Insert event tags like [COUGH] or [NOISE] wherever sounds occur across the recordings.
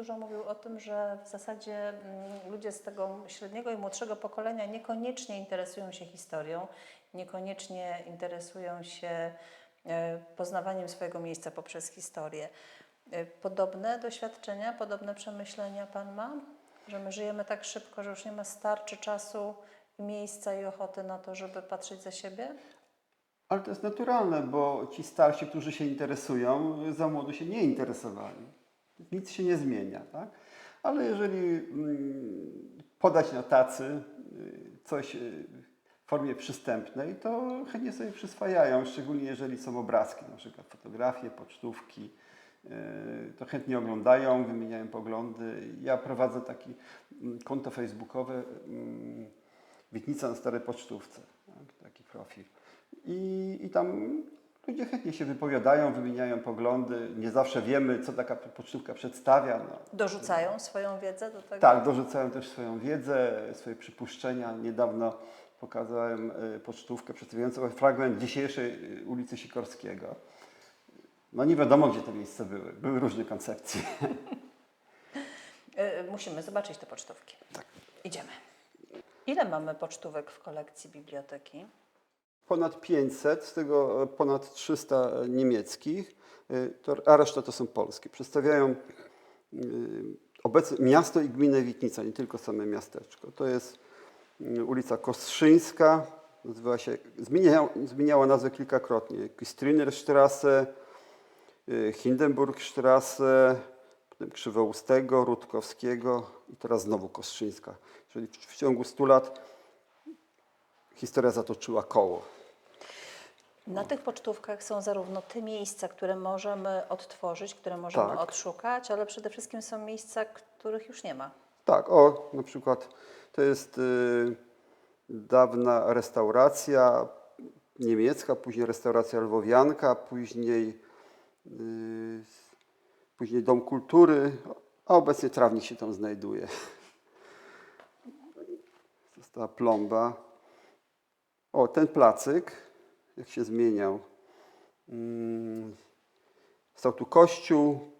dużo mówił o tym, że w zasadzie mm, ludzie z tego średniego i młodszego pokolenia niekoniecznie interesują się historią, niekoniecznie interesują się poznawaniem swojego miejsca poprzez historię. E, Podobne doświadczenia, podobne przemyślenia Pan ma? Że my żyjemy tak szybko, że już nie ma starczy czasu, miejsca i ochoty na to, żeby patrzeć za siebie? Ale to jest naturalne, bo ci starsi, którzy się interesują, za młodo się nie interesowali. Nic się nie zmienia, tak? Ale jeżeli mm, podać na tacy y, coś y, formie przystępnej, to chętnie sobie przyswajają, szczególnie jeżeli są obrazki, na przykład fotografie, pocztówki. y, To chętnie oglądają, wymieniają poglądy. Ja prowadzę taki mm, konto facebookowe mm, Witnica na Starej Pocztówce, tak? taki profil. I, I tam ludzie chętnie się wypowiadają, wymieniają poglądy. Nie zawsze wiemy, co taka pocztówka przedstawia. No. Dorzucają swoją wiedzę do tego? Tak, dorzucają też swoją wiedzę, swoje przypuszczenia. Niedawno pokazałem y, pocztówkę przedstawiającą fragment dzisiejszej y, ulicy Sikorskiego. No nie wiadomo, gdzie te miejsca były. Były różne koncepcje. [LAUGHS] Y, Musimy zobaczyć te pocztówki. Idziemy. Ile mamy pocztówek w kolekcji biblioteki? Ponad 500, z tego e, ponad 300 niemieckich, y, to, a reszta to są polskie. Przedstawiają obecnie miasto i gminę Witnica, nie tylko same miasteczko. To jest ulica Kostrzyńska, nazywa się, zmieniała, zmieniała nazwę kilkakrotnie. Küstrinerstrasse, y, Hindenburgstrasse, potem Krzywoustego, Rutkowskiego i teraz znowu Kostrzyńska. Czyli w, w ciągu 100 lat historia zatoczyła koło. Na tych pocztówkach są zarówno te miejsca, które możemy odtworzyć, które możemy Tak. odszukać, ale przede wszystkim są miejsca, których już nie ma. Tak, o, na przykład to jest y, dawna restauracja niemiecka, później restauracja lwowianka, później, y, później Dom Kultury, a obecnie trawnik się tam znajduje. Została plomba. O, ten placyk, jak się zmieniał. Mm, Stał tu kościół,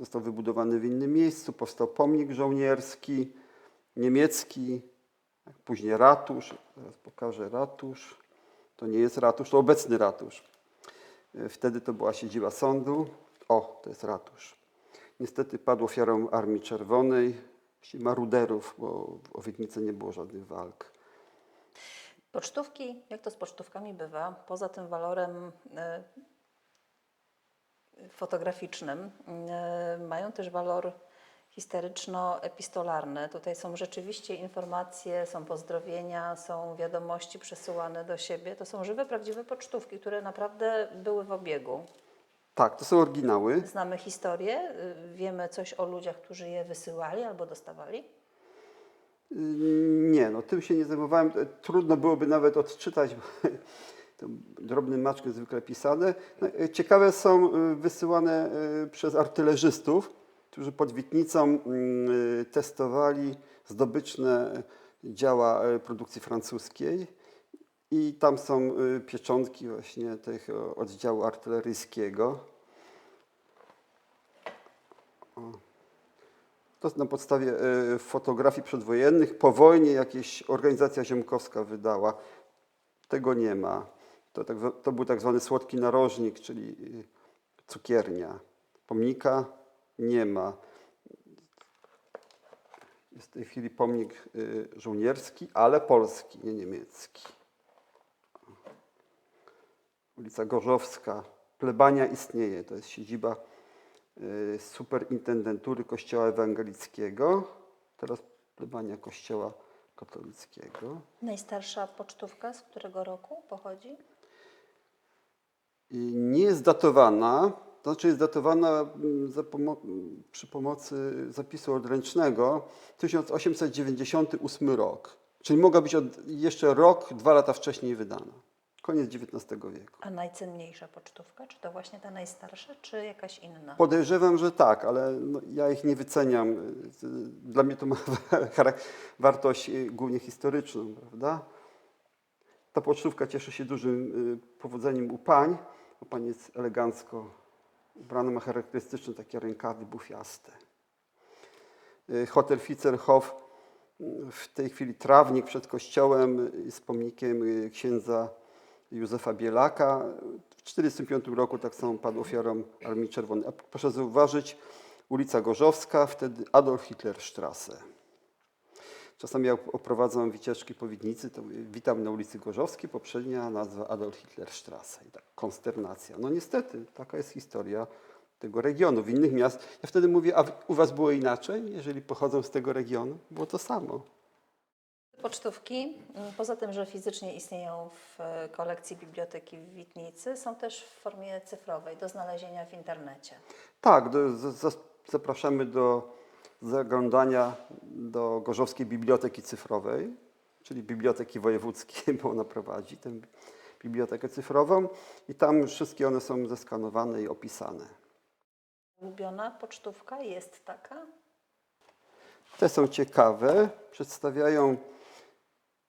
Został wybudowany w innym miejscu, powstał pomnik żołnierski, niemiecki, później ratusz. Zaraz pokażę ratusz. To nie jest ratusz, to obecny ratusz. Wtedy to była siedziba sądu. O, to jest ratusz. Niestety padł ofiarą Armii Czerwonej, maruderów, bo w Owietnicy nie było żadnych walk. Pocztówki, jak to z pocztówkami bywa, poza tym walorem e, fotograficznym, e, mają też walor historyczno-epistolarny. Tutaj są rzeczywiście informacje, są pozdrowienia, są wiadomości przesyłane do siebie. To są żywe, prawdziwe pocztówki, które naprawdę były w obiegu. Tak, to są oryginały. Znamy historię, y, wiemy coś o ludziach, którzy je wysyłali albo dostawali. Nie, no tym się nie zajmowałem. E, Trudno byłoby nawet odczytać, bo [LAUGHS] to drobnym maczkiem zwykle pisane. No, e, Ciekawe są e, wysyłane przez artylerzystów, którzy pod Witnicą mm, e, testowali zdobyczne działa e, produkcji francuskiej. I tam są pieczątki właśnie tych oddziału artyleryjskiego. To na podstawie fotografii przedwojennych. Po wojnie jakieś organizacja ziemkowska wydała. Tego nie ma. To, tak, to był tak zwany słodki narożnik, czyli cukiernia. Pomnika nie ma. Jest w tej chwili pomnik e, żołnierski, ale polski, nie niemiecki. Ulica Gorzowska. Plebania istnieje. To jest siedziba y, superintendentury Kościoła Ewangelickiego, teraz plebania Kościoła Katolickiego. Najstarsza pocztówka z którego roku pochodzi? Nie jest datowana, to znaczy jest datowana mm, pomo- przy pomocy zapisu odręcznego 1898 rok. Czyli mogła być od, jeszcze rok, dwa lata wcześniej wydana. Koniec XIX wieku. A najcenniejsza pocztówka? Czy to właśnie ta najstarsza, czy jakaś inna? Podejrzewam, że tak, ale no, ja ich nie wyceniam. Dla mnie to ma [LAUGHS] wartość y, głównie historyczną, prawda? Ta pocztówka cieszy się dużym y, powodzeniem u pań, bo pani jest elegancko ubrana, ma charakterystyczne takie rękawy bufiaste. Y, Hotel Fitzerhof, y, w tej chwili trawnik przed kościołem y, z pomnikiem y, księdza Józefa Bielaka. W 1945 roku tak samo padł ofiarą Armii Czerwonej. A proszę zauważyć, ulica Gorzowska, wtedy Adolf Hitler Strasse. Czasami jak oprowadzam wycieczki po Widnicy, to witam na ulicy Gorzowskiej, poprzednia nazwa Adolf Hitler Strasse. I tak, konsternacja. No niestety, taka jest historia tego regionu. W innych miast, ja wtedy mówię, a u was było inaczej, jeżeli pochodzą z tego regionu? Było to samo. Pocztówki, poza tym, że fizycznie istnieją w kolekcji biblioteki w Witnicy, są też w formie cyfrowej, do znalezienia w internecie. Tak, do, z, z, zapraszamy do zaglądania do Gorzowskiej Biblioteki Cyfrowej, czyli Biblioteki Wojewódzkiej, [LAUGHS] bo ona prowadzi tę bibliotekę cyfrową i tam wszystkie one są zeskanowane i opisane. Ulubiona pocztówka jest taka? Te są ciekawe, przedstawiają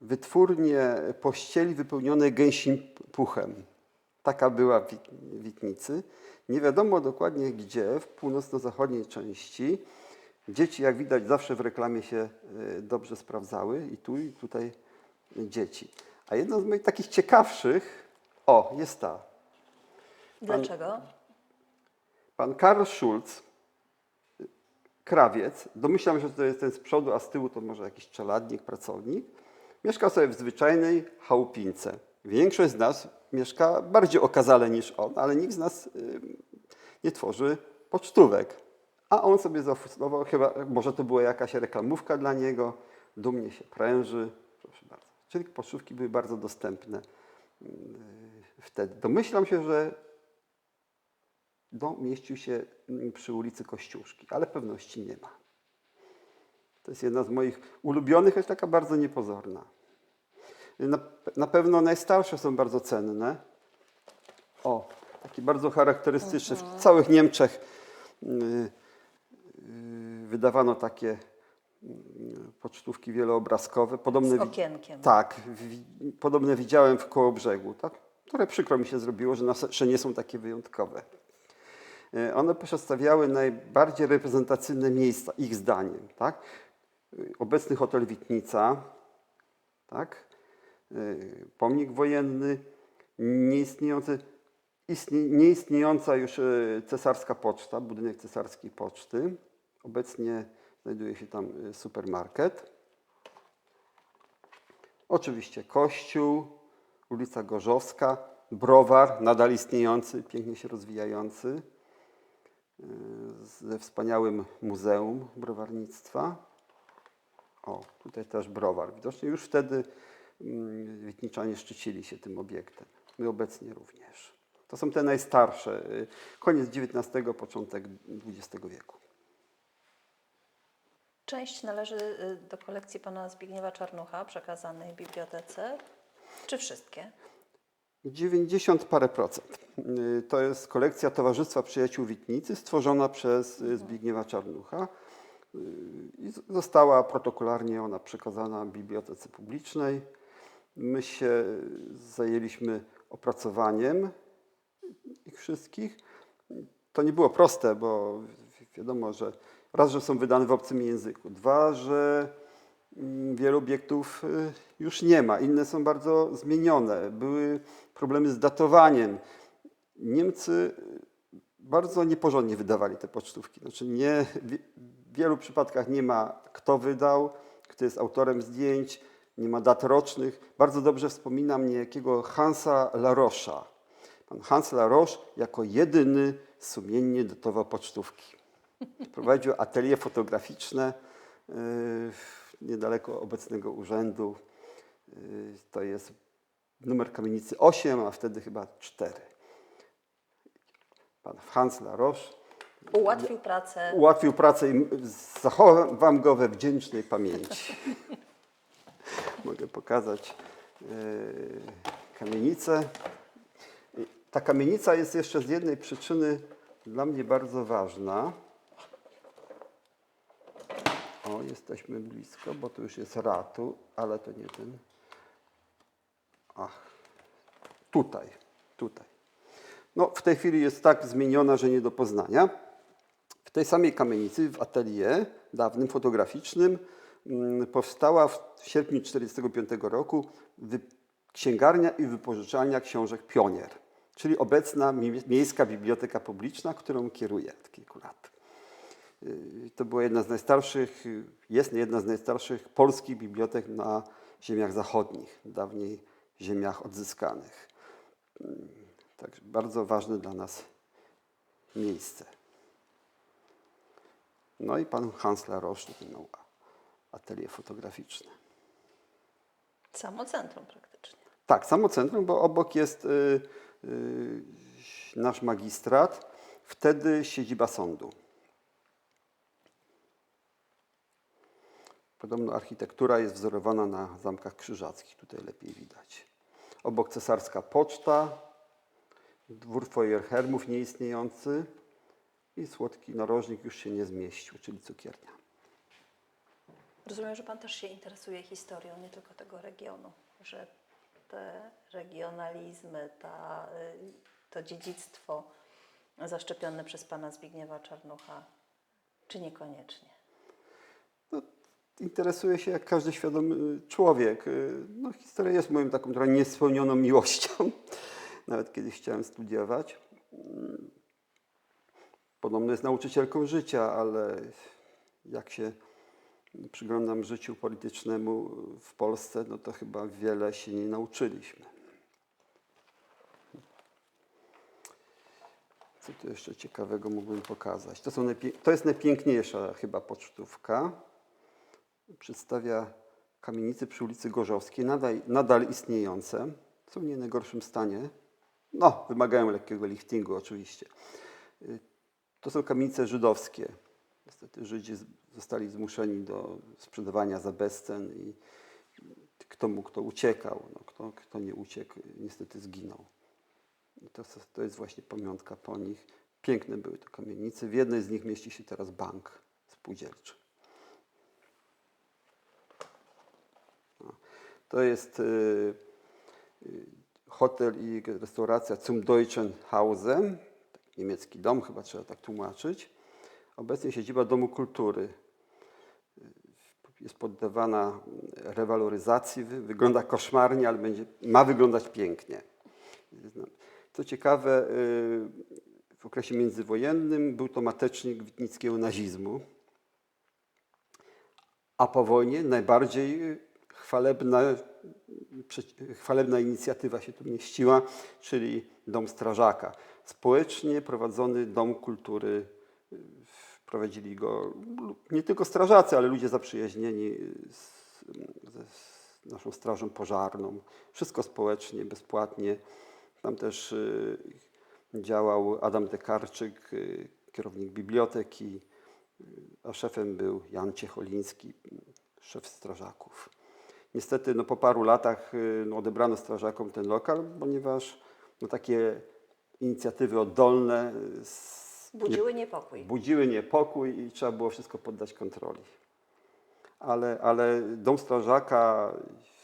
wytwórnię pościeli wypełnione gęsim puchem. Taka była w Witnicy. Nie wiadomo dokładnie gdzie, w północno-zachodniej części. Dzieci, jak widać, zawsze w reklamie się y, dobrze sprawdzały i tu, i tutaj dzieci. A jedna z moich takich ciekawszych, o, jest ta. Dlaczego? Pan Karl Schulz, krawiec, domyślam się, że to jest ten z przodu, a z tyłu to może jakiś czeladnik, pracownik, mieszka sobie w zwyczajnej chałupince. Większość z nas mieszka bardziej okazale niż on, ale nikt z nas y, nie tworzy pocztówek. A on sobie zafundował, chyba, może to była jakaś reklamówka dla niego, dumnie się pręży, proszę bardzo. Czyli pocztówki były bardzo dostępne y, wtedy. Domyślam się, że dom mieścił się mm, przy ulicy Kościuszki, ale pewności nie ma. To jest jedna z moich ulubionych, choć taka bardzo niepozorna. Na, na pewno najstarsze są bardzo cenne. O, taki bardzo charakterystyczny. W całych Niemczech y, y, wydawano takie y, pocztówki wieloobrazkowe. Podobne Z okienkiem. tak, podobne widziałem w Kołobrzegu, tak? które przykro mi się zrobiło, że nasze nie są takie wyjątkowe. E, One przedstawiały najbardziej reprezentacyjne miejsca, ich zdaniem. Tak? E, Obecny hotel Witnica, tak? Pomnik wojenny, nieistniejący, istnie, nieistniejąca już cesarska poczta, budynek cesarskiej poczty. Obecnie znajduje się tam e, supermarket. Oczywiście kościół, ulica Gorzowska, browar, nadal istniejący, pięknie się rozwijający, yy, ze wspaniałym muzeum browarnictwa. O, tutaj też browar. Widocznie już wtedy mm, Witniczanie szczycili się tym obiektem. My obecnie również. To są te najstarsze, yy, koniec XIX, początek XX wieku. Część należy y, do kolekcji pana Zbigniewa Czarnucha, przekazanej bibliotece. Czy wszystkie? 90 parę procent. Y, To jest kolekcja Towarzystwa Przyjaciół Witnicy, stworzona przez y, Zbigniewa Czarnucha. I została protokolarnie ona przekazana Bibliotece Publicznej. My się zajęliśmy opracowaniem ich wszystkich. To nie było proste, bo wi- wiadomo, że raz, że są wydane w obcym języku, dwa, że mm, wielu obiektów y, już nie ma, inne są bardzo zmienione. Były problemy z datowaniem. Niemcy y, bardzo nieporządnie wydawali te pocztówki. Znaczy nie, w wielu przypadkach nie ma kto wydał, kto jest autorem zdjęć, nie ma dat rocznych. Bardzo dobrze wspominam niejakiego Hansa Larocha. Pan Hans Laroche jako jedyny sumiennie datował pocztówki. Prowadził atelier fotograficzne y, niedaleko obecnego urzędu. Y, To jest numer kamienicy 8, a wtedy chyba 4. Pan Hans Laroche Ułatwił pracę. ułatwił pracę i zachowam go we wdzięcznej pamięci. [LAUGHS] Mogę pokazać yy, kamienicę. Ta kamienica jest jeszcze z jednej przyczyny dla mnie bardzo ważna. O, jesteśmy blisko, bo tu już jest ratu, ale to nie ten. Ach, tutaj, tutaj. No, w tej chwili jest tak zmieniona, że nie do poznania. W tej samej kamienicy, w atelier dawnym, fotograficznym, mm, powstała w sierpniu 1945 roku księgarnia i wypożyczalnia książek Pionier, czyli obecna mi- Miejska Biblioteka Publiczna, którą kieruję od kilku lat. Y, To była jedna z najstarszych, jest jedna z najstarszych polskich bibliotek na ziemiach zachodnich, dawniej ziemiach odzyskanych. Mm, Także bardzo ważne dla nas miejsce. No i pan Hans Laroche miał atelier fotograficzne. Samo centrum praktycznie. Tak, samo centrum, bo obok jest y, y, nasz magistrat, wtedy siedziba sądu. Podobno architektura jest wzorowana na zamkach krzyżackich, tutaj lepiej widać. Obok cesarska poczta, dwór Feuerhermów nieistniejący i słodki narożnik już się nie zmieścił, czyli cukiernia. Rozumiem, że Pan też się interesuje historią nie tylko tego regionu, że te regionalizmy, ta, y, to dziedzictwo zaszczepione przez Pana Zbigniewa Czarnucha, czy niekoniecznie? Interesuje się jak każdy świadomy człowiek. Y, No, historia jest moją taką trochę niespełnioną miłością. [LAUGHS] Nawet kiedyś chciałem studiować. Mm, Podobno jest nauczycielką życia, ale jak się przyglądam życiu politycznemu w Polsce, no to chyba wiele się nie nauczyliśmy. Co tu jeszcze ciekawego mógłbym pokazać? To, są to jest najpiękniejsza chyba pocztówka. Przedstawia kamienice przy ulicy Gorzowskiej, nadal, nadal istniejące. Są w nie najgorszym stanie. No, wymagają lekkiego liftingu oczywiście. Y, To są kamienice żydowskie. Niestety Żydzi zostali zmuszeni do sprzedawania za bezcen i kto mógł, to uciekał. No, kto, kto nie uciekł, niestety zginął. I to, to jest właśnie pamiątka po nich. Piękne były to kamienice. W jednej z nich mieści się teraz bank spółdzielczy. To jest y, y, hotel i restauracja Zum Deutschen Hause, niemiecki dom, chyba trzeba tak tłumaczyć. Obecnie siedziba Domu Kultury. Y, Jest poddawana rewaloryzacji, wy- wygląda koszmarnie, ale będzie, ma wyglądać pięknie. Co ciekawe, w okresie międzywojennym był to matecznik witnickiego nazizmu, a po wojnie najbardziej chwalebna, chwalebna inicjatywa się tu mieściła, czyli Dom Strażaka. Społecznie prowadzony Dom Kultury. Prowadzili go nie tylko strażacy, ale ludzie zaprzyjaźnieni z naszą strażą pożarną. Wszystko społecznie, bezpłatnie. Tam też y, działał Adam Dekarczyk, y, kierownik biblioteki, y, a szefem był Jan Ciecholiński, szef strażaków. Niestety no, po paru latach y, no, odebrano strażakom ten lokal, ponieważ no, takie inicjatywy oddolne y, Budziły niepokój. budziły niepokój i trzeba było wszystko poddać kontroli. Ale, ale dom strażaka,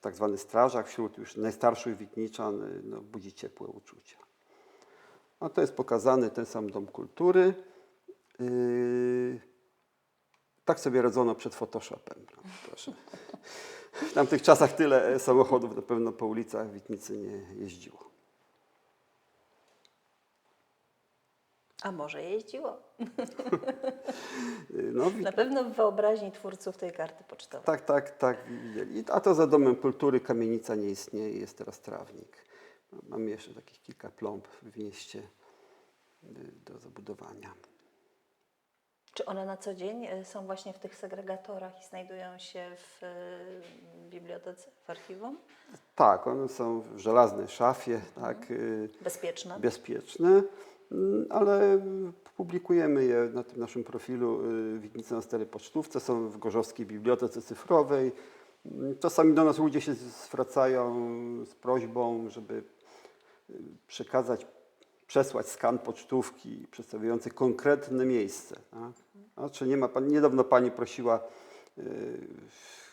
tak zwany strażak wśród już najstarszych witniczan, y, no, budzi ciepłe uczucia. A to jest pokazany ten sam dom kultury. Yy, tak sobie radzono przed Photoshopem. No, proszę. W tamtych czasach tyle e, samochodów na pewno po ulicach Witnicy nie jeździło. A może jeździło? Yy, No, Na pewno w wyobraźni twórców tej karty pocztowej. Tak, tak, tak. A to za domem kultury kamienica nie istnieje, jest teraz trawnik. No, Mamy jeszcze takich kilka plomb w mieście y, do zabudowania. Czy one na co dzień y, są właśnie w tych segregatorach i znajdują się w y, bibliotece, w archiwum? Tak, one są w żelaznej szafie, tak, y, Bezpieczne? bezpieczne, mm, ale publikujemy je na tym naszym profilu y, Witnicy na Stare Pocztówce. Są w Gorzowskiej Bibliotece Cyfrowej, Mm, Czasami do nas ludzie się zwracają z prośbą, żeby y, przekazać, przesłać skan pocztówki przedstawiający konkretne miejsce. Tak? A czy nie ma pani, niedawno pani prosiła, yy,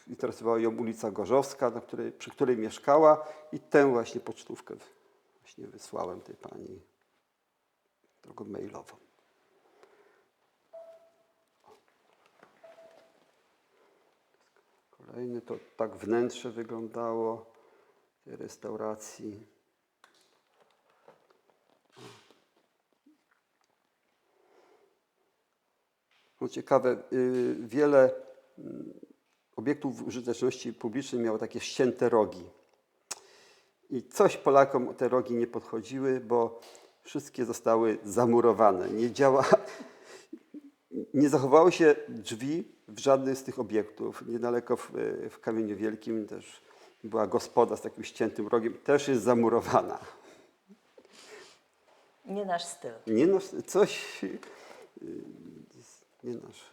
interesowała ją ulica Gorzowska, na której, przy której mieszkała i tę właśnie pocztówkę właśnie wysłałem tej pani drogą mailową. Kolejny to tak wnętrze wyglądało tej restauracji. No ciekawe, y, wiele mm, obiektów użyteczności publicznej miało takie ścięte rogi. I coś Polakom te rogi nie podchodziły, bo wszystkie zostały zamurowane. Nie działa, [LAUGHS] nie zachowały się drzwi w żadnym z tych obiektów. Niedaleko w, w Kamieniu Wielkim też była gospoda z takim ściętym rogiem, też jest zamurowana. Nie nasz styl. Nie no, coś... Nie nasz...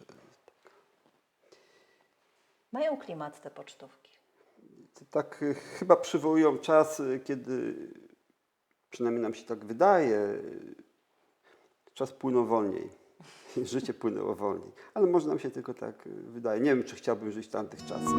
Mają klimat te pocztówki. Tak y, chyba przywołują czas, y, kiedy, przynajmniej nam się tak wydaje, czas płynął wolniej. [LAUGHS] Życie płynęło wolniej. Ale może nam się tylko tak wydaje. Nie wiem, czy chciałbym żyć w tamtych czasach.